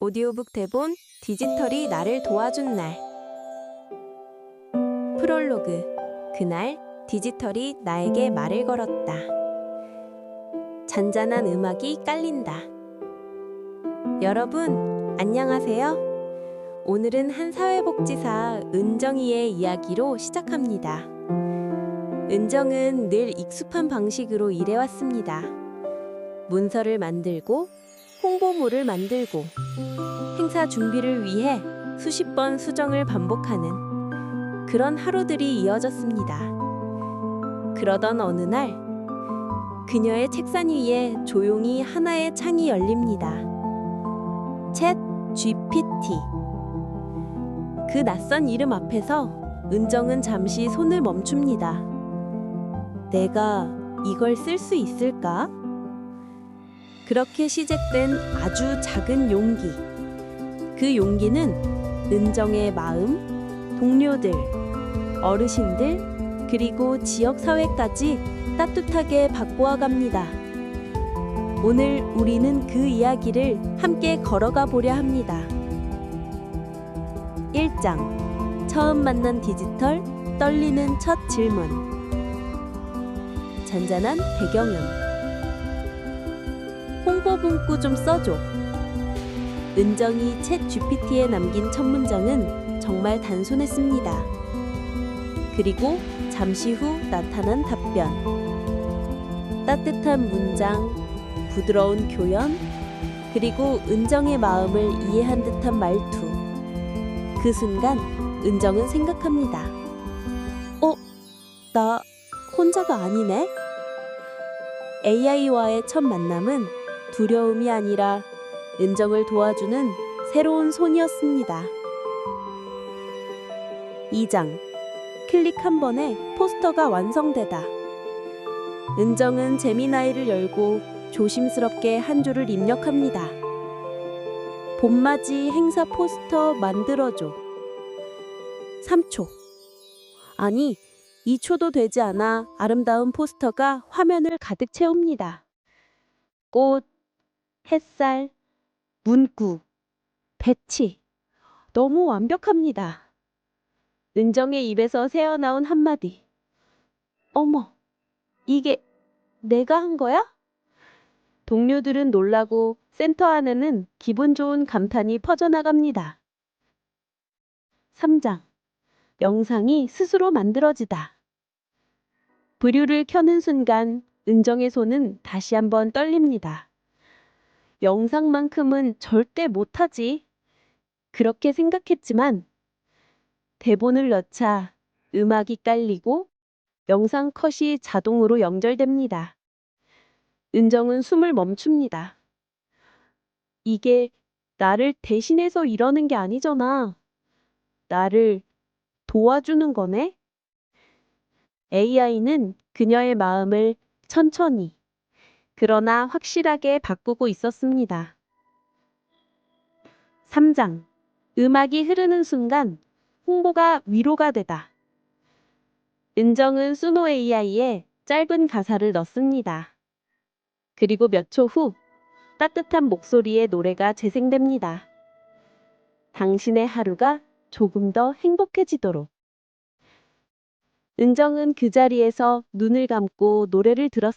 오디오북 대본 디지털이 나를 도와준 날 프롤로그 그날 디지털이 나에게 말을 걸었다. 잔잔한 음악이 깔린다. 여러분, 안녕하세요. 오늘은 한 사회복지사 은정이의 이야기로 시작합니다. 은정은 늘 익숙한 방식으로 일해왔습니다. 문서를 만들고 홍보물을 만들고 행사 준비를 위해 수십 번 수정을 반복하는 그런 하루들이 이어졌습니다. 그러던 어느 날 그녀의 책상 위에 조용히 하나의 창이 열립니다. 챗 GPT. 그 낯선 이름 앞에서 은정은 잠시 손을 멈춥니다. 내가 이걸 쓸 수 있을까? 그렇게 시작된 아주 작은 용기. 그 용기는 은정의 마음, 동료들, 어르신들, 그리고 지역 사회까지 따뜻하게 바꾸어 갑니다. 오늘 우리는 그 이야기를 함께 걸어가 보려 합니다. 1장. 처음 만난 디지털, 떨리는 첫 질문. 잔잔한 배경음. 홍보 문구 좀 써줘. 은정이 챗 GPT에 남긴 첫 문장은 정말 단순했습니다. 그리고 잠시 후 나타난 답변. 따뜻한 문장, 부드러운 교연, 그리고 은정의 마음을 이해한 듯한 말투. 그 순간 은정은 생각합니다. 어? 나 혼자가 아니네? AI와의 첫 만남은 두려움이 아니라 은정을 도와주는 새로운 손이었습니다. 2장. 클릭 한 번에 포스터가 완성되다. 은정은 재미나이를 열고 조심스럽게 한 줄을 입력합니다. 봄맞이 행사 포스터 만들어줘. 3초. 아니, 2초도 되지 않아 아름다운 포스터가 화면을 가득 채웁니다. 꽃, 햇살, 문구, 배치. 너무 완벽합니다. 은정의 입에서 새어나온 한마디. 어머, 이게 내가 한 거야? 동료들은 놀라고 센터 안에는 기분 좋은 감탄이 퍼져나갑니다. 3장. 영상이 스스로 만들어지다. 브류를 켜는 순간 은정의 손은 다시 한번 떨립니다. 영상만큼은 절대 못하지. 그렇게 생각했지만 대본을 넣자 음악이 깔리고 영상 컷이 자동으로 연결됩니다. 은정은 숨을 멈춥니다. 이게 나를 대신해서 이러는 게 아니잖아. 나를 도와주는 거네? AI는 그녀의 마음을 천천히, 그러나 확실하게 바꾸고 있었습니다. 3장. 음악이 흐르는 순간 홍보가 위로가 되다. 은정은 수노 AI에 짧은 가사를 넣습니다. 그리고 몇 초 후 따뜻한 목소리의 노래가 재생됩니다. 당신의 하루가 조금 더 행복해지도록. 은정은 그 자리에서 눈을 감고 노래를 들었습니다.